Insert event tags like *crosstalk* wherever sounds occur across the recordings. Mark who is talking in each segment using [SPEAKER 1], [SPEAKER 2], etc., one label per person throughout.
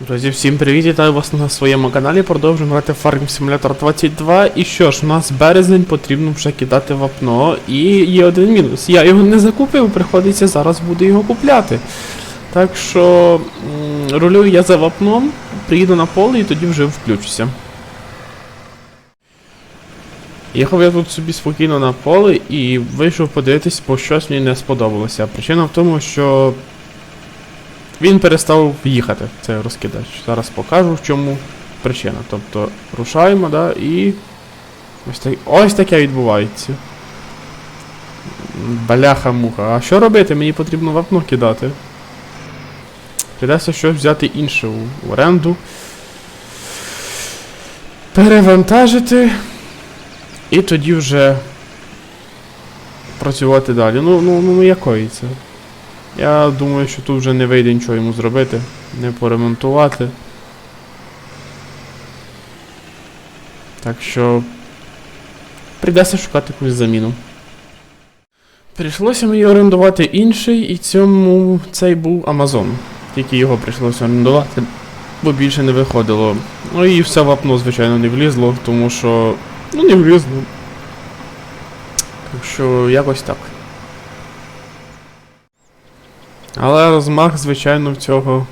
[SPEAKER 1] Друзі, всім привіт, вітаю вас на своєму каналі. Продовжуємо грати в Farming Simulator 22. І що ж, у нас березень потрібно вже кидати вапно. І є один мінус. Я його не закупив, приходиться зараз буду його купляти. Так що рулюю я за вапном, приїду на поле і тоді вже включуся. Їхав я тут собі спокійно на поле і вийшов подивитись, бо щось мені не сподобалося. Причина в тому, що він перестав їхати, цей розкидач. Зараз покажу, в чому причина. Тобто рушаємо, да, і. Ось, так, ось таке відбувається. Баляха-муха. А що робити? Мені потрібно вапно кидати. Придеться щось взяти інше в оренду. Перевантажити. І тоді вже працювати далі. Ну, ну, ну якої це? Я думаю, що тут вже не вийде нічого йому зробити, не поремонтувати. Так що прийдеться шукати якусь заміну. Прийшлося мені орендувати інший, і цьому цей був Amazon. Тільки його прийшлося орендувати, бо більше не виходило. Ну і все вапно, звичайно, не влізло, тому що. Ну, не влізло. Так що якось так. Але розмах, звичайно, в цього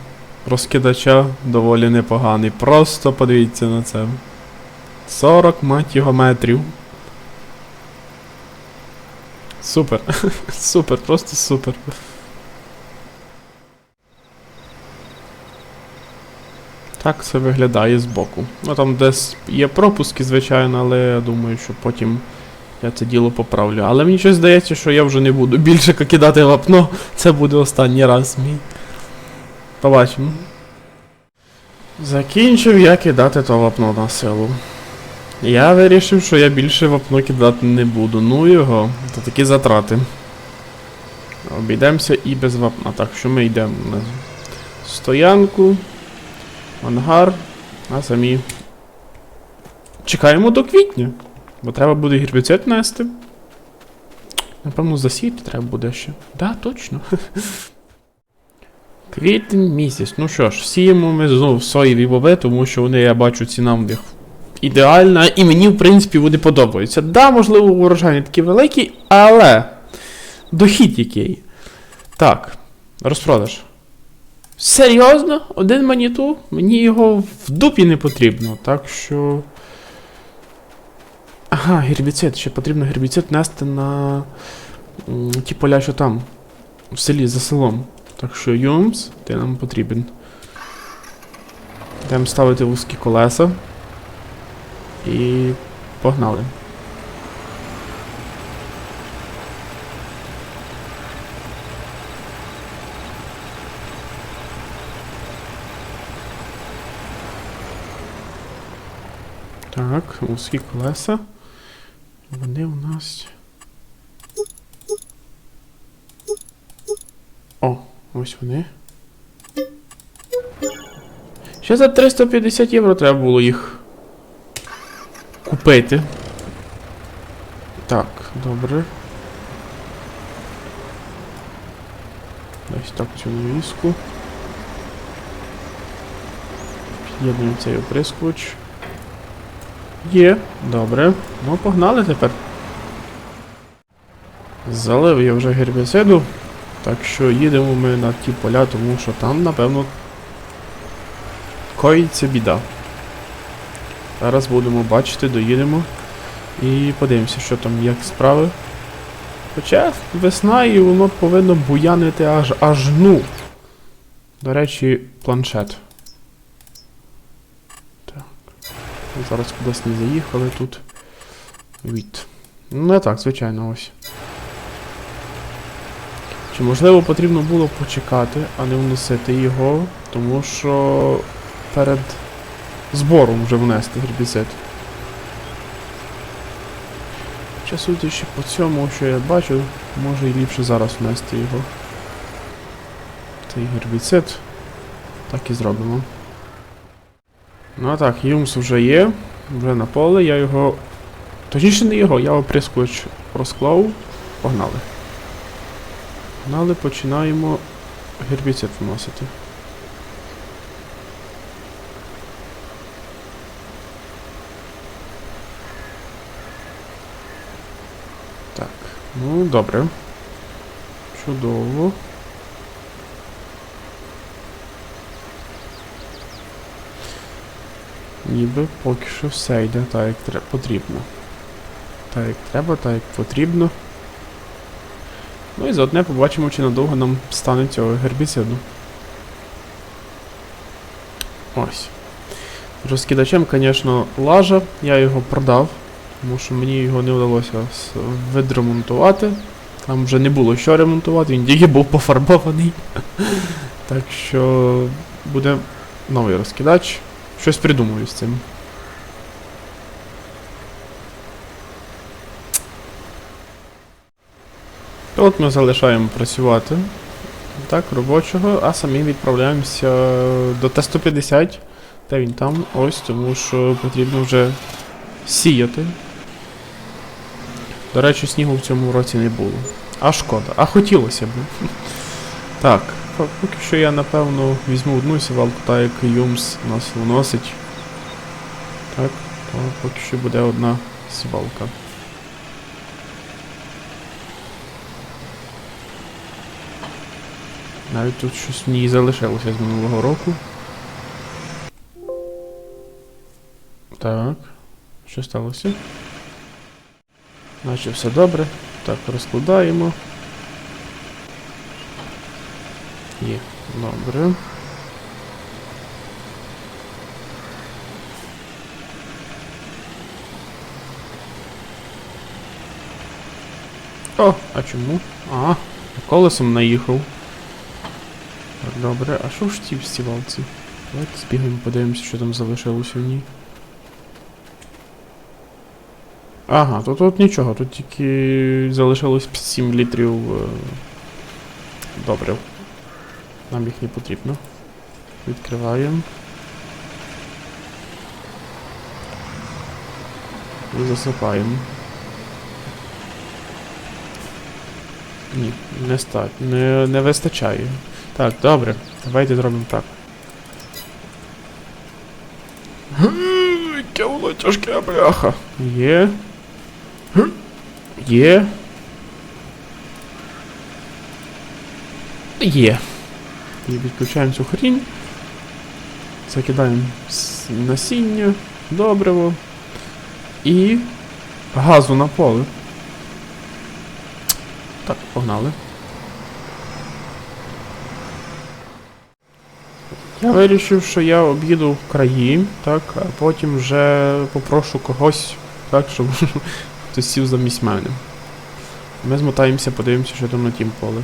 [SPEAKER 1] розкидача доволі непоганий. Просто подивіться на це. 40 мать його метрів. Супер. *laughs* супер, просто супер. Так це виглядає збоку. Ну там десь є пропуски, звичайно, але я думаю, що потім я це діло поправлю. Але мені щось здається, що я вже не буду більше кидати вапно. Це буде останній раз мій. Побачимо. Закінчив я кидати то вапно на силу. Я вирішив, що я більше вапно кидати не буду. Ну його, то такі затрати. Обійдемося і без вапна. Так, що ми йдемо на стоянку, ангар, а самі. Чекаємо до квітня. Бо треба буде гербіцид нести. Напевно, засіяти треба буде ще. Да, точно. *laughs* Квітень місяць. Ну що ж, сіємо ми знову соєві боби, тому що вони, я бачу, ціна в них ідеальна, і мені, в принципі, вони подобаються. Да, можливо, урожай не такий великий, але дохід який. Так, розпродаж. Серйозно? Один маніту? Мені його в дупі не потрібно, так що. Ага, гербіцид. Ще потрібно гербіцид нести на ті поля, що там, в селі, за селом. Так що Юмс, ти нам потрібен. Йдемо ставити вузькі колеса. І погнали. Так, вузькі колеса. Вони у нас. О, ось вони. Ще за 350 євро треба було їх купити. Так, добре. Ось так цю віску. Під'єднуємо цей оприскувач. Є, добре. Ну, погнали тепер. Залив я вже гербіциду. Так що їдемо ми на ті поля, тому що там, напевно, коїться біда. Зараз будемо бачити, доїдемо і подивимося, що там як справи. Хоча весна і воно повинно буянити аж аж ну. До речі, планшет. Так. Зараз кудись не заїхали тут. Від. Ну не так, звичайно, ось. Чи можливо потрібно було почекати, а не вносити його, тому що перед збором вже внести гербіцид. Чи судячи по цьому, що я бачу, може і ліпше зараз внести його. Цей гербіцид. Так і зробимо. Ну а так, Юмс вже є, вже на поле, я його... Точніше не його, я оприскувач розклав. Погнали. Погнали, починаємо гербіцид вносити. Так, ну добре. Чудово. Ніби поки що все йде так, як потрібно. Так як треба, так як потрібно. Ну і заодне побачимо, чи надовго нам стане цього гербіциду. Ось. Розкидачем, звісно, лажа. Я його продав, тому що мені його не вдалося відремонтувати. Там вже не було що ремонтувати, він тільки був пофарбований. *laughs* так що буде новий розкидач. Щось придумаю з цим. От ми залишаємо працювати. Так, робочого, а самі відправляємося до Т-150. Де він там? Ось, тому що потрібно вже сіяти. До речі, снігу в цьому році не було. А шкода, а хотілося б. Так, поки що я напевно візьму одну сівалку, так як Юмс нас виносить. Так, то поки що буде одна сівалка. Навіть тут щось в ній залишилося з минулого року. Так. Що сталося? Наче все добре. Так, розкладаємо. Є, добре. О, а чому? А, колесом наїхав. Так, добре, а що ж ті в стівалці? Давайте збігаємо, подивимося, що там залишилося в ній. Ага, то тут нічого, тут тільки залишилось 7 літрів е, добрив. Нам їх не потрібно. Відкриваємо. І засипаємо. Ні, не ста... не, не вистачає. Так, добре, давайте зробимо так. Яке воно тяжке, бляха. Є. Є. Є. І відключаємо цю хрінь. Закидаємо насіння, добриво. І газу на поле. Так, погнали. Я вирішив, що я об'їду в краї, так, а потім вже попрошу когось, так, щоб *laughs* хтось сів замість мене. Ми змотаємося, подивимося, що там на тім поле.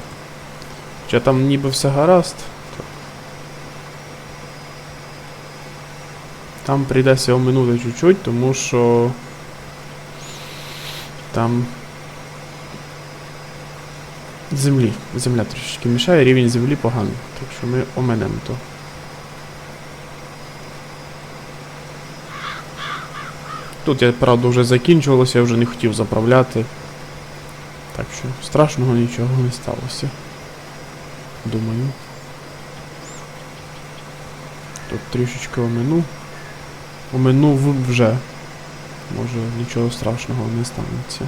[SPEAKER 1] Чи там ніби все гаразд. Там прийдеться оминути чуть-чуть, тому що там землі. Земля трішки мішає, рівень землі поганий. Так що ми оминемо то. Тут я, правда, вже закінчувалося, я вже не хотів заправляти. Так що страшного нічого не сталося. Думаю. Тут трішечки омину. Оминув вже. Може нічого страшного не станеться.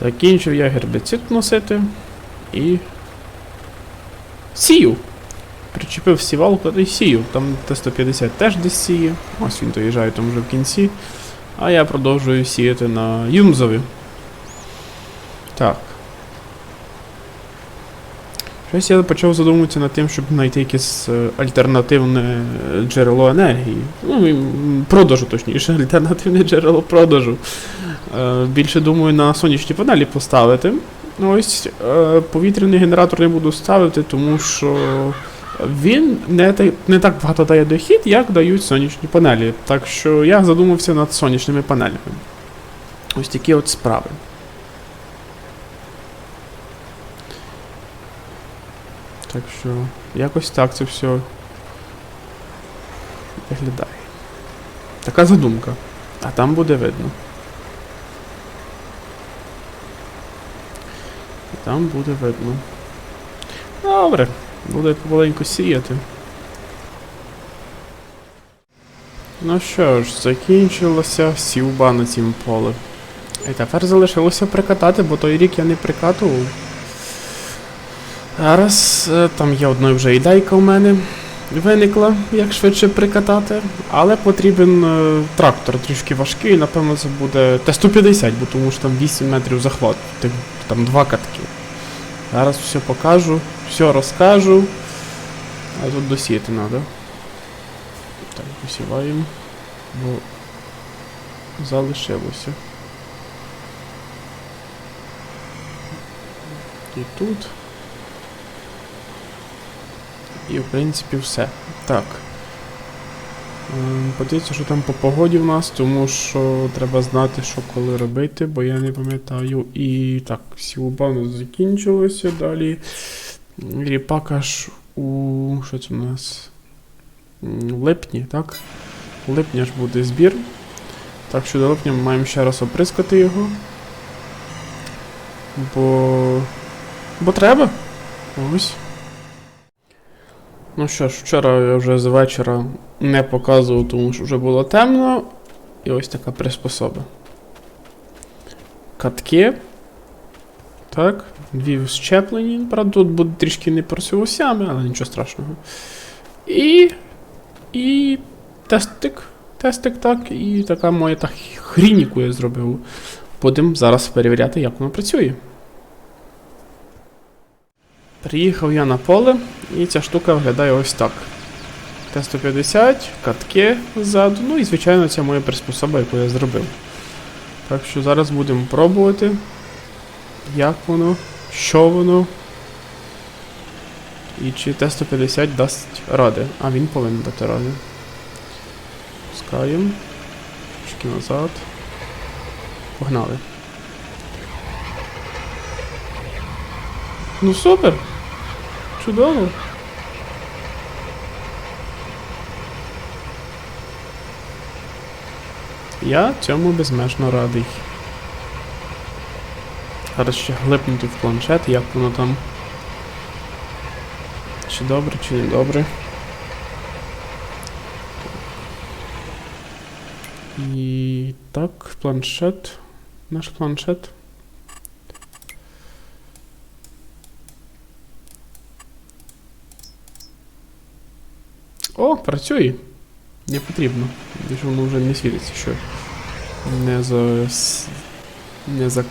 [SPEAKER 1] Закінчив я гербіцид носити і. Сію! Причепив сівалку й сію. Там Т-150 теж десь сіє. Ось він доїжджає там вже в кінці. А я продовжую сіяти на Юмзові. Так. Щось я почав задумуватися над тим, щоб знайти якесь е, альтернативне е, джерело енергії. Ну, продажу, точніше, *laughs* альтернативне джерело продажу. Е, Більше думаю на сонячні панелі поставити. Ось е, повітряний генератор не буду ставити, тому що він не, не так багато дає дохід, як дають сонячні панелі. Так що я задумався над сонячними панелями. Ось такі от справи. Так що, якось так це все виглядає. Така задумка. А там буде видно. Там буде видно. Добре, буде помаленьку сіяти. Ну що ж, закінчилася сівба на цім поле. І тепер залишилося прикатати, бо той рік я не прикатував. Зараз е, там є одна вже ідейка у мене виникла, як швидше прикатати, але потрібен е, трактор трішки важкий, напевно, це буде Т-150, бо тому що там 8 метрів захват, там два катки. Зараз все покажу, все розкажу. А тут досіяти треба. Так, посіваємо, бо залишилося. І тут. І в принципі все. Так. Ем, Подивіться, що там по погоді в нас, тому що треба знати, що коли робити, бо я не пам'ятаю. І так, сівба у нас закінчилося. Далі. Ріпак аж у. Що це у нас? В липні, так? В липні аж буде збір. Так що до липня ми маємо ще раз оприскати його. Бо. Бо треба. Ось. Ну що ж, вчора я вже з вечора не показував, тому що вже було темно. І ось така приспособа. Катки. Так, дві щеплені. Правда, тут буде трішки не просивосями, але нічого страшного. І. І. Тестик. Тестик, так, і така моя та хрінь, яку я зробив. Будемо зараз перевіряти, як воно працює. Приїхав я на поле, і ця штука виглядає ось так. Т-150, катки ззаду, ну і звичайно це моя приспособа, яку я зробив. Так що зараз будемо пробувати, як воно, що воно. І чи Т-150 дасть ради. А він повинен дати ради. Пускаємо. Трішки назад. Погнали. Ну супер! Чудово! Я цьому безмежно радий. Зараз ще глипнути в планшет, як воно там. Чи добре, чи не добре. І так, планшет. Наш планшет. О, працює. Не потрібно. Більше воно вже не світиться, що не за. Не за.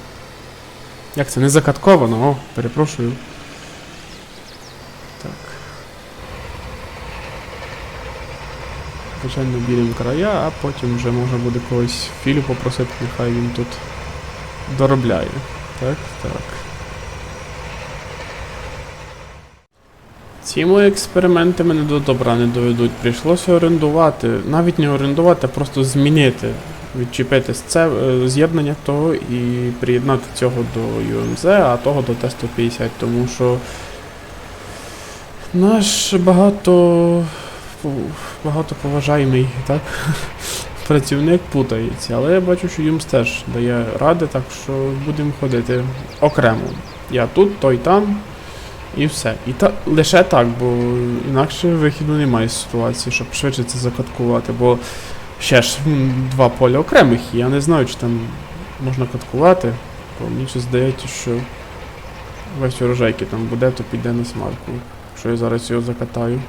[SPEAKER 1] Як це? Не закатковано, о, перепрошую. Так. Звичайно, білим края, а потім вже можна буде когось філю попросити, нехай він тут доробляє. Так, так. Ці мої експерименти мене до добра не доведуть. Прийшлося орендувати. Навіть не орендувати, а просто змінити. Відчепити е, з'єднання того і приєднати цього до UMZ, а того до Т-150, тому що наш багато багато поважаємий, так? *laughs* Працівник путається, але я бачу, що Юмс теж дає ради, так що будемо ходити окремо. Я тут, той там, і все. І та, лише так, бо інакше вихіду немає з ситуації, щоб швидше це закаткувати, бо ще ж два поля окремих, я не знаю, чи там можна каткувати. Бо мені ще здається, що весь урожай, який там буде, то піде на смарку. Що я зараз його закатаю.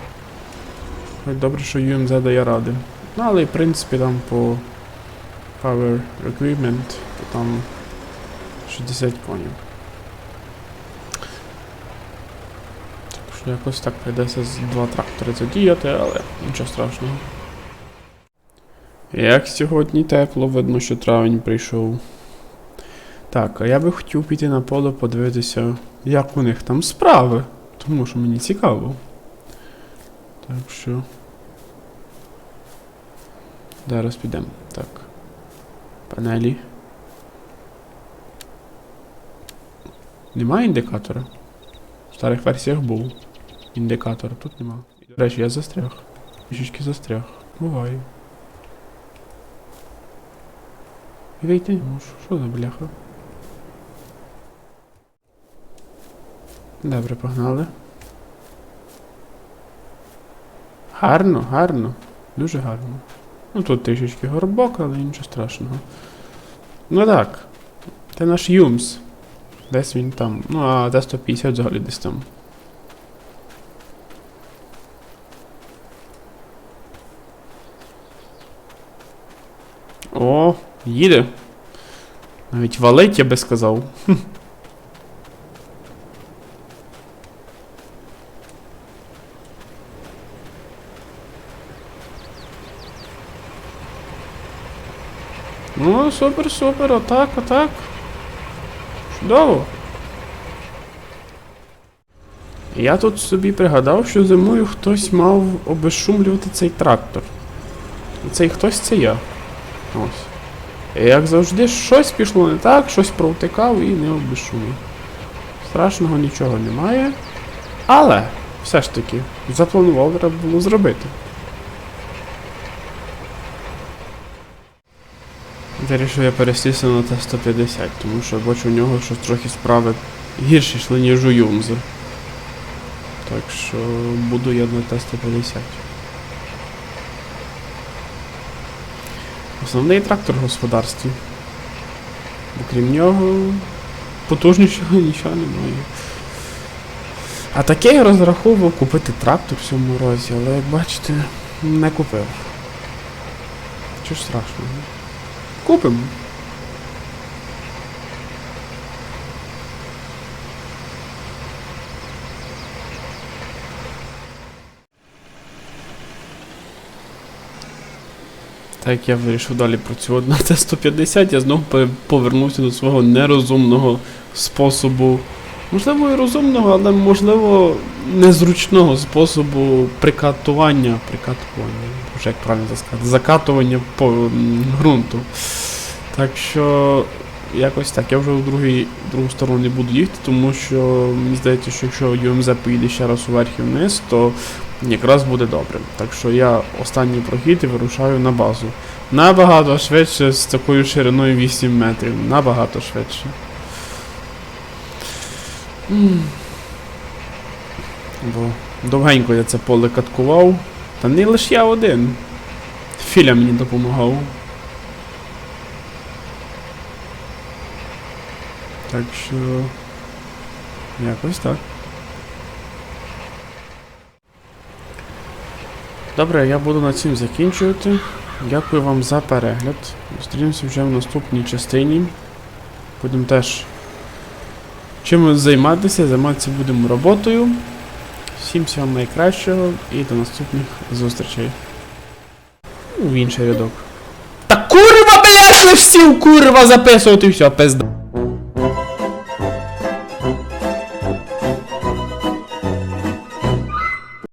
[SPEAKER 1] Хоч добре, що UMZ дає ради. Ну, але в принципі там по Power Equipment, то там 60 конів. Так що якось так прийдеться з два трактори задіяти, але нічого страшного. Як сьогодні тепло, видно, що травень прийшов. Так, а я би хотів піти на поле подивитися, як у них там справи. Тому що мені цікаво. Так що. Зараз підемо. Так. Панелі. Немає індикатора? В старих версіях був. Індикатор, тут нема. До речі, я застряг. Трішечки застряг. Буває. І вийти не можу. Що за бляха? Добре, погнали. Гарно, гарно. Дуже гарно. Ну тут трішечки горбок, але нічого страшного. Ну так. Це наш Юмс. Десь він там. Ну, а Т-150 взагалі десь там. О, їде. Навіть валить, я би сказав. Ну, супер, супер, отак, отак. Чудово. Я тут собі пригадав, що зимою хтось мав обезшумлювати цей трактор. І цей хтось це я. Ось. Як завжди, щось пішло не так, щось провтикав і не обезшумив. Страшного нічого немає. Але, все ж таки, запланував, треба було зробити. Вирішив я пересісти на Т-150, тому що бачу у нього щось трохи справи гірші йшли, ніж у Юмза. Так що буду я на Т-150. Основний трактор в господарстві. Окрім нього, потужнішого *laughs* нічого немає. А таке я розраховував купити трактор в цьому році, але як бачите, не купив. Що ж страшного? Купимо. Так я вирішив далі працювати на Т-150, я знову повернувся до свого нерозумного способу. Можливо, і розумного, але можливо незручного способу прикатування. Прикатування. Як правильно сказати? Закатування по ґрунту. Так що якось так. Я вже в другій, другу сторону не буду їхати, тому що мені здається, що якщо UMZ поїде ще раз уверх і вниз, то якраз буде добре. Так що я останній прохід і вирушаю на базу. Набагато швидше з такою шириною 8 метрів. Набагато швидше. Бо довгенько я це поле каткував. Та не лише я один. Філя мені допомагав. Так що. Якось так. Добре, я буду на цим закінчувати. Дякую вам за перегляд. Зустрінемося вже в наступній частині. Будемо теж чимось займатися, займатися будемо роботою. Всім всього найкращого і до наступних зустрічей. В інший рядок. Та курва, блядь, ви всі курва записувати все, пизда.